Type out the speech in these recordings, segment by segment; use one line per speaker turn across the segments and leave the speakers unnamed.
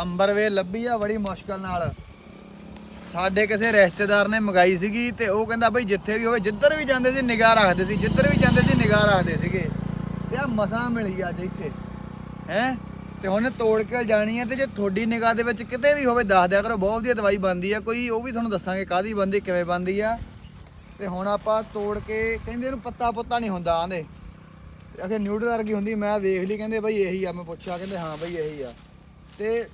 ਅੰਬਰਵੇ ਲੱਭੀ ਆ ਬੜੀ ਮੁਸ਼ਕਲ ਨਾਲ। ਸਾਡੇ ਕਿਸੇ ਰਿਸ਼ਤੇਦਾਰ ਨੇ ਮੰਗਾਈ ਸੀਗੀ ਤੇ ਉਹ ਕਹਿੰਦਾ ਬਈ ਜਿੱਥੇ ਵੀ ਹੋਵੇ, ਜਿੱਧਰ ਵੀ ਜਾਂਦੇ ਸੀ ਨਿਗਾਹ ਰੱਖਦੇ ਸੀ, ਜਿੱਧਰ ਵੀ ਜਾਂਦੇ ਸੀ ਨਿਗਾਹ ਰੱਖਦੇ ਸੀਗੇ। ਤੇ ਆ ਮਸਾਂ ਮਿਲੀ ਅੱਜ ਇੱਥੇ। ਹੈ? ਤੇ ਹੁਣ ਤੋੜ ਕੇ ਜਾਣੀ ਹੈ ਤੇ ਜੇ ਤੁਹਾਡੀ ਨਿਗਾਹ ਦੇ ਵਿੱਚ ਕਿਤੇ ਵੀ ਹੋਵੇ, ਦੱਸ ਦਿਆ ਕਰੋ, ਬਹੁਤ ਵਧੀਆ ਦਵਾਈ ਬਣਦੀ ਆ ਕੋਈ, ਉਹ ਵੀ ਤੁਹਾਨੂੰ ਦੱਸਾਂਗੇ ਕਾਦੀ ਬਣਦੀ, ਕਿਵੇਂ ਬਣਦੀ ਆ। ਤੇ ਹੁਣ ਆਪਾਂ ਤੋੜ ਕੇ, ਕਹਿੰਦੇ ਇਹਨੂੰ ਪੱਤਾ ਪੁੱਤਾ ਨਹੀਂ ਹੁੰਦਾ ਆਂਦੇ ਅਖੇ ਨਿਊਡਲ ਵਰਗੀ ਹੁੰਦੀ, ਮੈਂ ਵੇਖ ਲਈ, ਕਹਿੰਦੇ ਬਈ ਇਹੀ ਆ, ਮੈਂ ਪੁੱਛਿਆ, ਕਹਿੰਦੇ ਹਾਂ ਬਈ ਇਹੀ ਆ। ਤੇ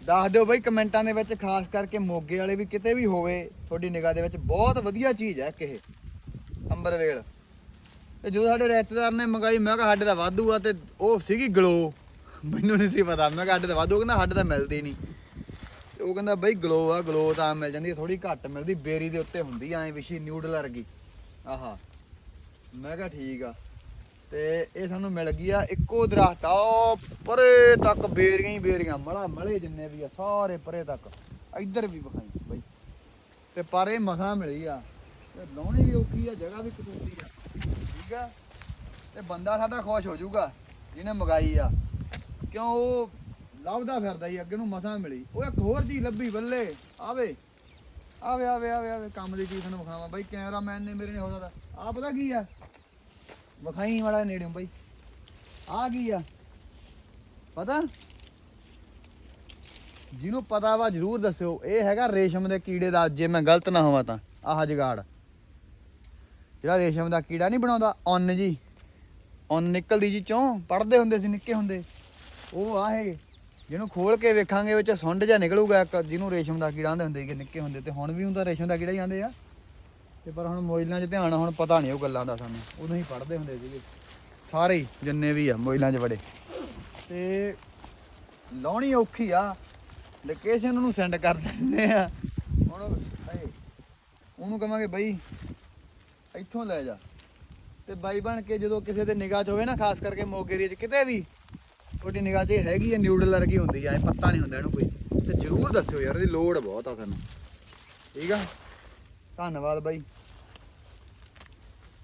ਦੱਸ ਦਿਓ ਬਈ ਕਮੈਂਟਾਂ ਦੇ ਵਿੱਚ, ਖਾਸ ਕਰਕੇ ਮੋਗੇ ਵਾਲੇ ਵੀ ਕਿਤੇ ਵੀ ਹੋਵੇ, ਤੁਹਾਡੀ ਨਿਗਾਹ ਦੇ ਵਿੱਚ ਬਹੁਤ ਵਧੀਆ ਚੀਜ਼ ਹੈ ਕਿ ਅੰਬਰਵੇਲ ਤੇ ਜਦੋਂ ਸਾਡੇ ਰਿਸ਼ਤੇਦਾਰ ਨੇ ਮੰਗਾਈ, ਮੈਂ ਕਿਹਾ ਸਾਡੇ ਦਾ ਵਾਧੂ ਆ ਤੇ ਉਹ ਸੀਗੀ ਗਲੋ। ਮੈਨੂੰ ਨਹੀਂ ਸੀ ਪਤਾ, ਮੈਂ ਕਿਹਾ ਸਾਡੇ ਦਾ ਵਾਧੂ ਕਹਿੰਦਾ ਸਾਡੇ ਤਾਂ ਮਿਲਦੀ ਨਹੀਂ। ਤੇ ਉਹ ਕਹਿੰਦਾ ਬਈ ਗਲੋ ਆ, ਗਲੋ ਤਾਂ ਮਿਲ ਜਾਂਦੀ ਥੋੜੀ ਘੱਟ ਮਿਲਦੀ, ਬੇਰੀ ਦੇ ਉੱਤੇ ਹੁੰਦੀ ਐ ਵਿਸ਼ੀ ਨਿਊਡਲ ਵਰਗੀ। ਆਹਾ, ਮੈਂ ਕਿਹਾ ਠੀਕ ਆ। ਤੇ ਇਹ ਸਾਨੂੰ ਮਿਲ ਗਈ ਆ ਇੱਕੋ ਦਰਖਤ ਆ, ਉਹ ਪਰੇ ਤੱਕ ਬੇਰੀਆਂ ਹੀ ਬੇਰੀਆਂ, ਮਲਾ ਮਲੇ ਜਿੰਨੇ ਵੀ ਆ, ਸਾਰੇ ਪਰੇ ਤੱਕ। ਇੱਧਰ ਵੀ ਵਿਖਾਈ, ਬਈ। ਤੇ ਪਰ ਇਹ ਮਸਾਂ ਮਿਲੀ ਆ, ਤੇ ਲਾਉਣੀ ਵੀ ਔਖੀ ਆ, ਜਗ੍ਹਾ ਵੀ ਕਤੂਤੀ ਆ। ਠੀਕ ਆ? ਤੇ ਬੰਦਾ ਸਾਡਾ ਖੁਸ਼ ਹੋ ਜਾਊਗਾ, ਜਿਹਨੇ ਮਗਾਈ ਆ। ਕਿਉਂ ਉਹ ਲੱਭਦਾ ਫਿਰਦਾ ਹੀ ਅੱਗੇ ਨੂੰ ਮਸਾਂ ਮਿਲੀ। ਉਹ ਇੱਕ ਹੋਰ ਚੀਜ਼ ਲੱਭੀ ਬੱਲੇ, ਆਵੇ। ਆਵੇ ਆਵੇ ਆਵੇ ਆਵੇ, ਕੰਮ ਦੀ ਚੀਜ਼ ਤੁਹਾਨੂੰ ਵਿਖਾਵਾਂ। ਬਾਈ ਕੈਮਰਾਮੈਨ ਨੇ ਮੇਰੇ ਨੇ ਹੋ ਸਕਦਾ। ਆ ਪਤਾ ਕੀ ਆ? ਵਿਖਾਈ ਵਾਲਾ ਨੇੜਿਓਂ ਬਾਈ। ਆ ਕੀ ਆ? ਪਤਾ? ਜਿਹਨੂੰ ਪਤਾ ਵਾ ਜਰੂਰ ਦੱਸਿਓ, ਇਹ ਹੈਗਾ ਰੇਸ਼ਮ ਦੇ ਕੀੜੇ ਦਾ, ਜੇ ਮੈਂ ਗਲਤ ਨਾ ਹੋਵਾਂ ਤਾਂ। ਆਹ ਜਗਾੜ। ਜਿਹੜਾ ਰੇਸ਼ਮ ਦਾ ਕੀੜਾ ਨਹੀਂ ਬਣਾਉਂਦਾ, ਉੱਨ ਜੀ। ਉੱਨ ਨਿਕਲਦੀ ਜੀ ਚੋਂ ਪੜਦੇ ਹੁੰਦੇ ਸੀ, ਨਿੱਕੇ ਹੁੰਦੇ। ਉਹ ਆ ਇਹ, ਜਿਹਨੂੰ ਖੋਲ ਕੇ ਵੇਖਾਂਗੇ, ਉਹ ਚ ਸੁੰਡ ਜਿਹਾ ਨਿਕਲੂਗਾ, ਇੱਕ ਜਿਹਨੂੰ ਰੇਸ਼ਮ ਦਾ ਕੀੜਾ ਆਂਦੇ ਹੁੰਦੇ ਕਿ ਨਿੱਕੇ ਹੁੰਦੇ, ਤੇ ਹੁਣ ਵੀ ਹੁੰਦਾ ਰੇਸ਼ਮ ਦਾ ਕੀੜਾ ਹੀ ਆਂਦੇ ਆ। ਤੇ ਪਰ ਹੁਣ ਮੋਬਾਈਲਾਂ 'ਚ ਧਿਆਨ ਹੁਣ ਪਤਾ ਨਹੀਂ ਉਹ ਗੱਲਾਂ ਦਾ ਸਾਨੂੰ। ਉਦੋਂ ਹੀ ਪੜ੍ਹਦੇ ਹੁੰਦੇ ਸੀਗੇ। ਸਾਰੇ ਹੀ, ਜਿੰਨੇ ਵੀ ਆ, ਮੋਬਾਈਲਾਂ 'ਚ ਬੜੇ ਤੇ ਲਾਉਣੀ ਔਖੀ ਆ ਲੋਕੇਸ਼ਨ ਉਹਨੂੰ ਸੈਂਡ ਕਰ ਦਿੰਦੇ ਆ। ਹੁਣ ਉਹਨੂੰ ਕਹਾਂਗੇ ਬਈ, ਇੱਥੋਂ ਲੈ ਜਾ। ਤੇ ਬਾਈ ਬਣ ਕੇ ਜਦੋਂ ਕਿਸੇ ਦੇ ਨਿਗਾਹ 'ਚ ਹੋਵੇ ਨਾ, ਖਾਸ ਕਰਕੇ ਮੋਗੇ ਏਰੀਏ 'ਚ ਕਿਤੇ ਵੀ, ਤੁਹਾਡੀ ਨਿਗਾਹ 'ਚ ਇਹ ਹੈਗੀ ਹੈ ਨਿਊਡਲ ਵਰਗੀ ਹੁੰਦੀ ਆ ਇਹ ਪੱਤਾ ਨਹੀਂ ਹੁੰਦਾ ਇਹਨੂੰ ਕੋਈ। ਤੇ ਜ਼ਰੂਰ ਦੱਸਿਓ ਯਾਰ, ਇਹਦੀ ਲੋੜ ਬਹੁਤ ਆ ਸਾਨੂੰ। ਠੀਕ ਆ? ਧੰਨਵਾਦ ਬਾਈ।